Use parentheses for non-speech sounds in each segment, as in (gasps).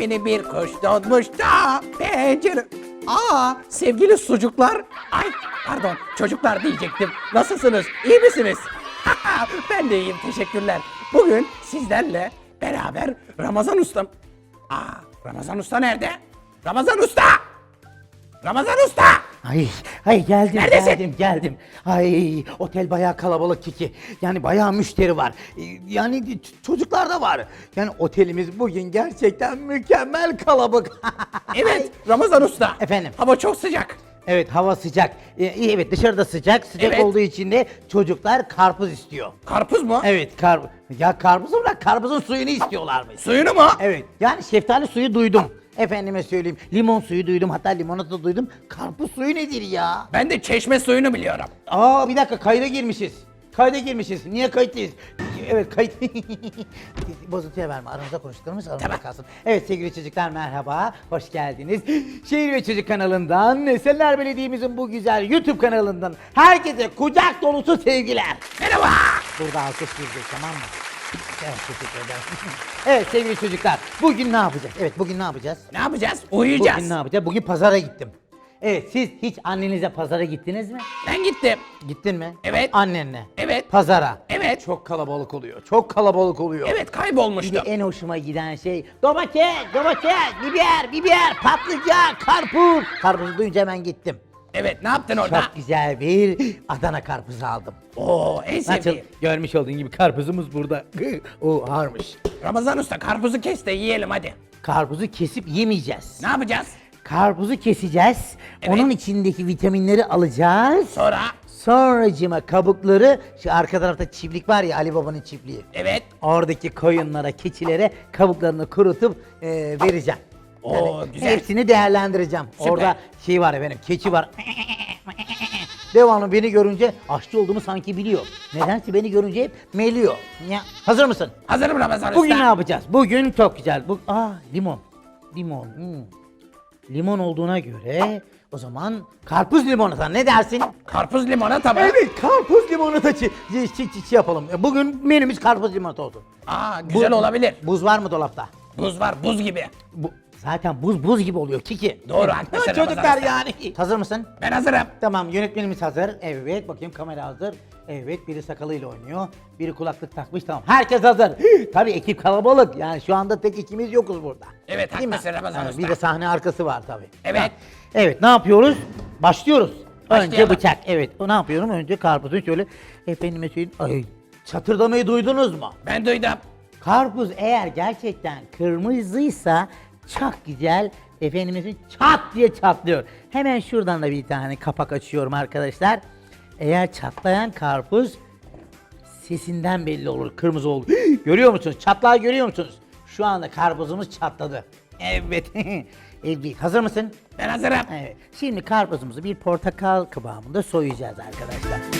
mini bir kuş doğmuş da pencere... Aa sevgili sucuklar. Ay pardon çocuklar diyecektim. Nasılsınız? İyi misiniz? (laughs) ben de iyiyim teşekkürler. Bugün sizlerle beraber Ramazan Usta'm... Aa Ramazan Usta nerede? Ramazan Usta! Ramazan Usta! Ay, ay geldim Neredesin? geldim geldim. Ay otel bayağı kalabalık Kiki. Yani bayağı müşteri var. Ee, Yani çocuklar da var. Yani otelimiz bugün gerçekten mükemmel kalabalık. (laughs) Evet Ramazan Usta. Efendim? Hava çok sıcak. evet hava sıcak. Ee, evet dışarıda sıcak. Sıcak Evet. olduğu için de çocuklar karpuz istiyor. Karpuz mu? Evet kar ya karpuzu bırak karpuzun suyunu istiyorlarmış. Suyunu mu? Evet yani şeftali suyu duydum. Efendime söyleyeyim limon suyu duydum hatta limonata duydum. Karpuz suyu nedir ya? Ben de çeşme suyunu biliyorum. Aa bir dakika kayda girmişiz. Kayda girmişiz. Niye kayıtlıyız? Evet kayıt. (laughs) Bozuntuya verme. Aramızda konuştuklarımız aramızda Tamam. kalsın. Evet sevgili çocuklar merhaba. Hoş geldiniz. Şehir ve Çocuk kanalından, Esenler Belediye'mizin bu güzel YouTube kanalından herkese kucak dolusu sevgiler. Merhaba. Burada alkış girecek tamam mı? Evet teşekkür ederim. (laughs) evet sevgili çocuklar bugün ne yapacağız? Evet bugün ne yapacağız? Ne yapacağız? Uyuyacağız. Bugün ne yapacağız? Bugün pazara gittim. Evet siz hiç annenize pazara gittiniz mi? Ben gittim. Gittin mi? Evet. Annenle. Evet. Pazara. Evet. Çok kalabalık oluyor. Çok kalabalık oluyor. Evet Bir de en hoşuma giden şey domates, domates, biber, biber, patlıcan, karpuz. Karpuzu duyunca hemen gittim. Evet ne yaptın orada? Çok güzel bir Adana karpuzu aldım. Oo en Nasıl? sevdiğim. Görmüş olduğun gibi karpuzumuz burada. (laughs) o ağırmış. Ramazan Usta karpuzu kes de yiyelim hadi. Karpuzu kesip yemeyeceğiz. Ne yapacağız? Karpuzu keseceğiz. Evet. Onun içindeki vitaminleri alacağız. Sonra Sonracıma kabukları şu arka tarafta çiftlik var ya Ali Baba'nın çiftliği. evet. Oradaki koyunlara, keçilere kabuklarını kurutup e, vereceğim. Oo, güzel. Hepsini değerlendireceğim. Süper. Orada şey var efendim, keçi var. (laughs) Devamlı beni görünce aşçı olduğumu sanki biliyor. Nedense beni görünce hep meliyor. Ya, hazır mısın? Hazırım Ramazan Bugün Usta. ne yapacağız? Bugün çok güzel. Bu, aa limon. Limon. hmm. Limon olduğuna göre o zaman karpuz limonata ne dersin? Karpuz limonata mı? Evet karpuz limonata çi, çi, çi, çi- çi yapalım. E, Bugün menümüz karpuz limonata olsun. Aa güzel Bu- olabilir. Buz var mı dolapta? Buz var buz gibi. Bu, zaten buz buz gibi oluyor Kiki. Doğru, haklısın Çocuklar Ramazan yani. Hazır mısın? Ben hazırım. Tamam yönetmenimiz hazır. Evet bakayım kamera hazır. Evet biri sakalıyla oynuyor. Biri kulaklık takmış tamam. Herkes hazır. (gasps) tabii ekip kalabalık. Yani şu anda tek ikimiz yokuz burada. Evet, Değil mi? haklısın Ramazan Ha, Usta. Bir de sahne arkası var tabii. Evet. Ha. Evet ne yapıyoruz? Başlıyoruz. Önce Başlayalım. bıçak. Evet. O ne yapıyorum? Önce karpuzu şöyle efendime söyleyeyim. Ay çatırdamayı duydunuz mu? Ben duydum. Karpuz eğer gerçekten kırmızıysa çok güzel söyleyeyim, çat diye çatlıyor. Hemen şuradan da bir tane kapak açıyorum arkadaşlar. Eğer çatlayan karpuz sesinden belli olur kırmızı oldu. görüyor musunuz? Çatlağı görüyor musunuz? Şu anda karpuzumuz çatladı. Evet. (laughs) evet. Hazır mısın? Ben hazırım. Evet. Şimdi karpuzumuzu bir portakal kıvamında soyacağız arkadaşlar.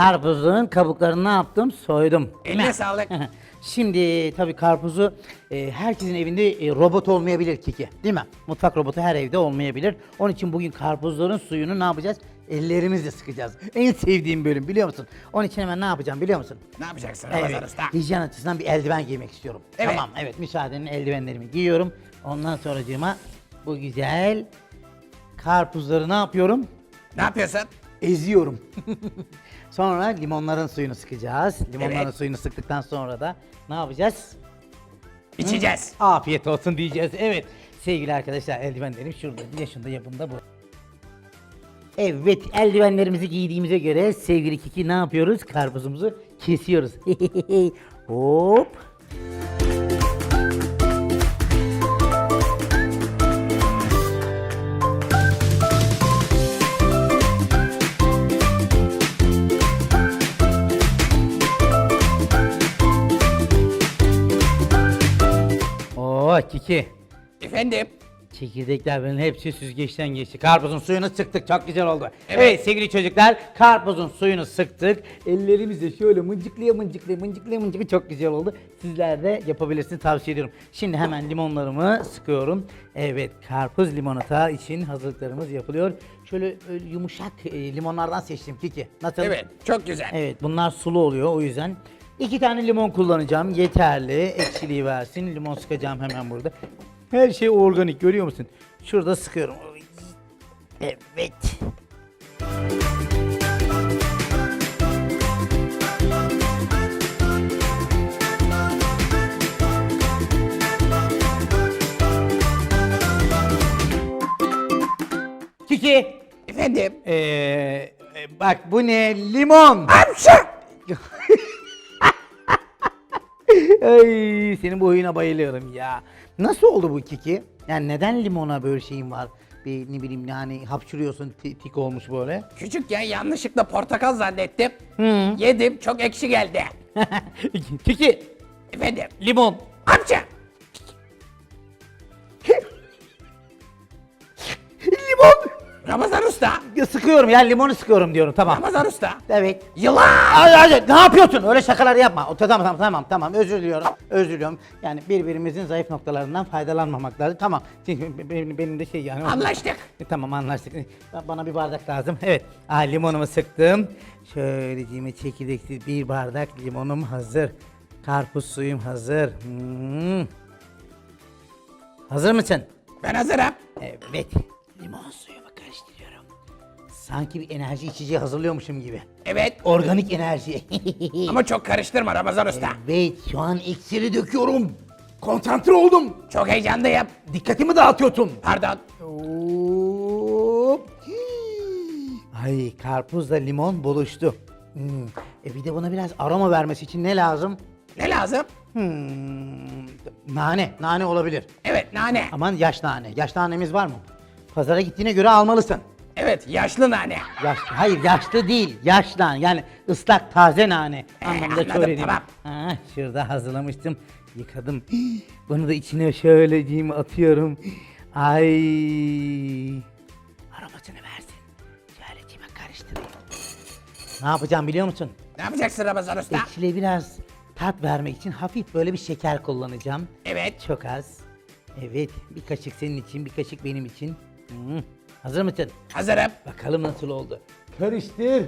Karpuzun kabuklarını ne yaptım? Soydum. Eline sağlık. (laughs) Şimdi tabii karpuzu e, herkesin evinde e, robot olmayabilir Kiki. Değil mi? Mutfak robotu her evde olmayabilir. Onun için bugün karpuzların suyunu ne yapacağız? Ellerimizle sıkacağız. En sevdiğim bölüm biliyor musun? Onun için hemen ne yapacağım biliyor musun? Ne yapacaksın Ramazan Evet. Usta? Hijyen açısından bir eldiven giymek istiyorum. Evet. Tamam evet müsaadenle eldivenlerimi giyiyorum. Ondan sonracığıma bu güzel karpuzları ne yapıyorum? Ne yapıyorsun? eziyorum. (laughs) sonra limonların suyunu sıkacağız. Limonların Evet. suyunu sıktıktan sonra da ne yapacağız? İçeceğiz. Afiyet olsun diyeceğiz. Evet sevgili arkadaşlar eldivenlerim şurada. Yaşında yapımda bu. Evet eldivenlerimizi giydiğimize göre sevgili Kiki ne yapıyoruz? Karpuzumuzu kesiyoruz. (laughs) Hop. Oo Kiki. Efendim? Çekirdekler hepsi süzgeçten geçti. Karpuzun suyunu sıktık. Çok güzel oldu. Evet. Evet. sevgili çocuklar karpuzun suyunu sıktık. Ellerimizle şöyle mıncıklaya mıncıklaya mıncıklaya mıncıklaya çok güzel oldu. Sizler de yapabilirsiniz tavsiye ediyorum. Şimdi hemen limonlarımı sıkıyorum. Evet karpuz limonata için hazırlıklarımız yapılıyor. Şöyle öyle yumuşak e, limonlardan seçtim Kiki. Nasıl? Evet çok güzel. Evet bunlar sulu oluyor o yüzden. İki tane limon kullanacağım yeterli. Ekşiliği versin. Limon sıkacağım hemen burada. Her şey organik görüyor musun? Şurada sıkıyorum. Evet. Kiki. Efendim. Ee, bak bu ne? Limon. Hapşa! (laughs) Ay senin bu oyuna bayılıyorum ya. Nasıl oldu bu kiki? Yani neden limona böyle şeyin var? Bir ne bileyim yani hapşırıyorsun ti- tik olmuş böyle. Küçükken yanlışlıkla portakal zannettim. Hı. Yedim çok ekşi geldi. (laughs) kiki Efendim. limon. Hapşa! limon. Ramazan Usta. Sıkıyorum ya limonu sıkıyorum diyorum tamam. Ramazan Usta. Evet. Yılan! Ay, ay, ne yapıyorsun? Öyle şakalar yapma. O, tamam tamam tamam tamam özür diliyorum. Özür diliyorum. Yani birbirimizin zayıf noktalarından faydalanmamak lazım. Tamam. Çünkü benim, benim de şey yani. Anlaştık. E, Tamam anlaştık. E, ba- Bana bir bardak lazım. Evet. Aa, limonumu sıktım. Şöyleciğime çekirdeksiz bir bardak limonum hazır. Karpuz suyum hazır. Hmm. Hazır mısın? Ben hazırım. Evet. Limon karıştırıyorum. Sanki bir enerji içeceği hazırlıyormuşum gibi. Evet. Organik enerji. (laughs) Ama çok karıştırma Ramazan Usta. evet şu an iksiri döküyorum. Konsantre oldum. Çok heyecanlıyım. Dikkatimi dağıtıyorsun. Pardon. Hop. Ay karpuzla limon buluştu. Hmm. E bir de buna biraz aroma vermesi için ne lazım? Ne lazım? Hmm. Nane, nane olabilir. Evet nane. Aman yaş nane. Yaş nanemiz var mı? Pazara gittiğine göre almalısın. Evet yaşlı nane. Yaş, hayır yaşlı değil, yaş nane. Yani ıslak taze nane Ee, anlamında anladım, söyleyeyim. tamam. Ha, şurada hazırlamıştım. Yıkadım. Bunu da içine şöyleciğim atıyorum. Ay. Aromasını versin. Şöyleciğime karıştırayım. Ne yapacağım biliyor musun? Ne yapacaksın Ramazan Usta? Ekşiliğe biraz tat vermek için hafif böyle bir şeker kullanacağım. Evet. Çok az. Evet, bir kaşık senin için, bir kaşık benim için. Hmm. Hazır mısın? Hazırım. Bakalım nasıl oldu. Karıştır.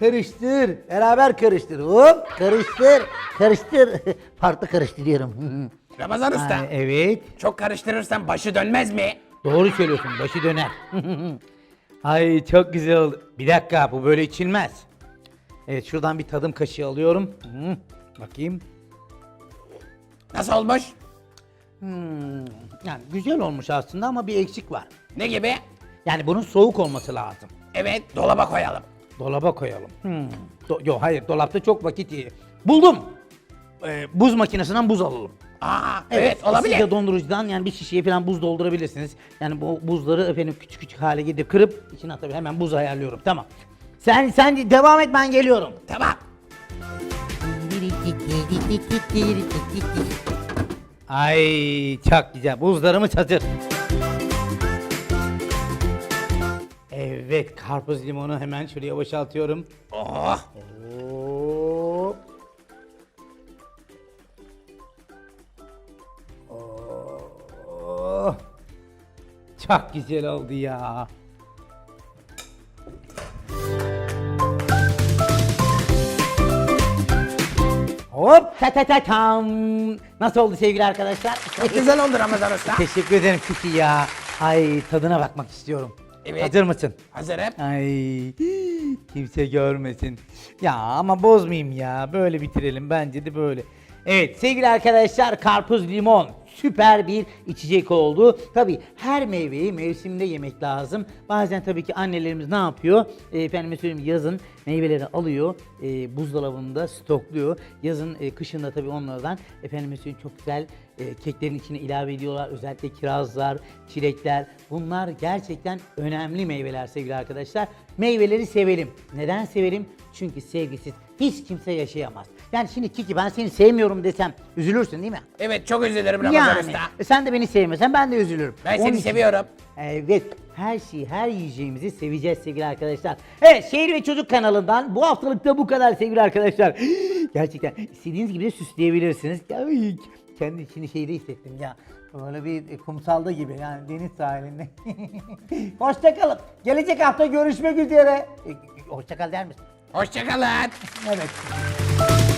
Karıştır. Beraber karıştır. Hop. Karıştır. Karıştır. (laughs) Farklı karıştırıyorum. (laughs) Ramazan Usta. Ay, evet. Çok karıştırırsan başı dönmez mi? Doğru söylüyorsun. Başı döner. (laughs) Ay çok güzel oldu. Bir dakika bu böyle içilmez. Evet şuradan bir tadım kaşığı alıyorum. Hmm, Bakayım. Nasıl olmuş? Hmm, Yani güzel olmuş aslında ama bir eksik var. Ne gibi? Yani bunun soğuk olması lazım. Evet dolaba koyalım. Dolaba koyalım. Hmm. Do- Yok hayır dolapta çok vakit iyi. Buldum. Ee, buz makinesinden buz alalım. Aa evet, olabilir. Siz de dondurucudan yani bir şişeye falan buz doldurabilirsiniz. Yani bu buzları efendim küçük küçük hale gidip kırıp içine atabilir. Hemen buz ayarlıyorum. Tamam. Sen sen devam et ben geliyorum. Tamam. Ay çok güzel. Buzlarımız hazır. Evet karpuz limonu hemen şuraya boşaltıyorum. Oh Hop. Oh. Çok güzel oldu ya. Hop ta ta ta tam. Nasıl oldu sevgili arkadaşlar? çok güzel oldu Ramazan Usta. Teşekkür ederim Kiki ya. Ay tadına bakmak istiyorum. Evet. Hazır mısın? Hazırım. Ay kimse görmesin. Ya ama bozmayayım ya. Böyle bitirelim bence de böyle. Evet sevgili arkadaşlar karpuz limon süper bir içecek oldu. Tabi her meyveyi mevsimde yemek lazım. Bazen tabii ki annelerimiz ne yapıyor? E, efendime söyleyeyim yazın meyveleri alıyor, e, buzdolabında stokluyor. Yazın, e, kışında tabii onlardan efendime söyleyeyim çok güzel e, keklerin içine ilave ediyorlar. Özellikle kirazlar, çilekler. Bunlar gerçekten önemli meyveler sevgili arkadaşlar. Meyveleri sevelim. Neden sevelim? Çünkü sevgisiz hiç kimse yaşayamaz. Yani şimdi Kiki ben seni sevmiyorum desem üzülürsün değil mi? Evet çok üzülürüm Ramazan Yani Usta. e, sen de beni sevmesen ben de üzülürüm. Ben seni için- seviyorum. Evet, her şeyi, her yiyeceğimizi seveceğiz sevgili arkadaşlar. Evet, Şehir ve Çocuk kanalından bu haftalık da bu kadar sevgili arkadaşlar. (gasps) Gerçekten istediğiniz gibi de süsleyebilirsiniz. Ay, kendi içini şeyde hissettim ya. Böyle bir kumsalda gibi yani deniz sahilinde. (laughs) Hoşçakalın. Gelecek hafta görüşmek üzere. E, Hoşçakal der misin? Hoşçakalın. (laughs) Evet.